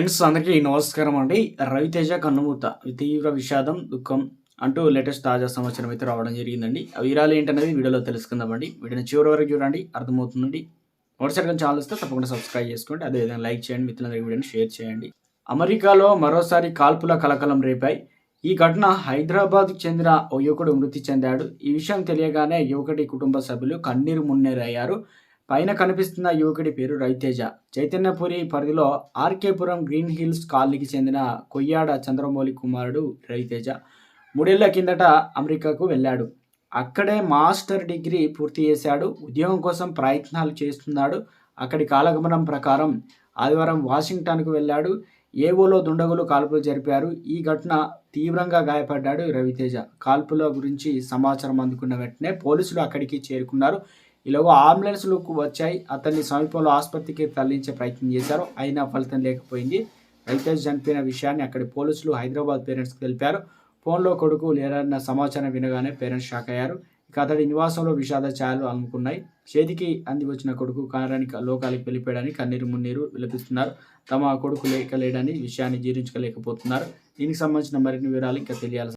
Friends అందరికీ నమస్కారం అండి. రవితేజ కన్నుమూత తీవ్ర విషాదం దుఃఖం అంటూ లేటెస్ట్ తాజా సమాచారం అయితే రావడం జరిగిందండి. ఆ వివరాలు ఏంటనేది వీడియోలో తెలుసుకుందామండి. వీడియోని చివరి వరకు చూడండి అర్థమవుతుందండి. మొదటిసారిగా ఛానల్ వస్తే తప్పకుండా సబ్స్క్రైబ్ చేసుకోండి. అదేవిధంగా లైక్ చేయండి మిత్రులందరికీ వీడియోని షేర్ చేయండి. అమెరికాలో మరోసారి కాల్పుల కలకలం రేపాయి. ఈ ఘటన హైదరాబాద్కు చెందిన ఓ యువకుడు మృతి చెందాడు. ఈ విషయం తెలియగానే యువకుడి కుటుంబ సభ్యులు కన్నీరు మున్నేరయ్యారు. పైన కనిపిస్తున్న యువకుడి పేరు రవితేజ చైతన్యపురి పరిధిలో ఆర్కేపురం గ్రీన్ హిల్స్ కాలనీకి చెందిన కొయ్యాడ చంద్రమౌళి కుమారుడు రవితేజ మూడేళ్ళ కిందట అమెరికాకు వెళ్ళాడు. అక్కడే మాస్టర్ డిగ్రీ పూర్తి చేశాడు. ఉద్యోగం కోసం ప్రయత్నాలు చేస్తున్నాడు. అక్కడి కాలగమనం ప్రకారం ఆదివారం వాషింగ్టన్కు వెళ్ళాడు. ఏవోలో దుండగులు కాల్పులు జరిపారు. ఈ ఘటన తీవ్రంగా గాయపడ్డాడు రవితేజ. కాల్పుల గురించి సమాచారం అందుకున్న వెంటనే పోలీసులు అక్కడికి చేరుకున్నారు. ఈలోగా అంబులెన్స్లు వచ్చాయి. అతన్ని సమీపంలో ఆసుపత్రికి తరలించే ప్రయత్నం చేశారు. అయినా ఫలితం లేకపోయింది. రవితేజ చనిపోయిన విషయాన్ని అక్కడి పోలీసులు హైదరాబాద్ పేరెంట్స్కి తెలిపారు. ఫోన్లో కొడుకు లేరన్న సమాచారం వినగానే పేరెంట్స్ షాక్ అయ్యారు. ఇక అతడి నివాసంలో విషాద ఛాయలు అనుకున్నాయి చేతికి అంది వచ్చిన కొడుకు కానరానికి లోకాలకు వెళ్ళిపోయాడని కన్నీరు మున్నీరు విలపిస్తున్నారు. తమ కొడుకు లేక లేడని విషయాన్ని జీర్ణించుకోలేకపోతున్నారు. దీనికి సంబంధించిన మరిన్ని వివరాలు ఇంకా తెలియాలి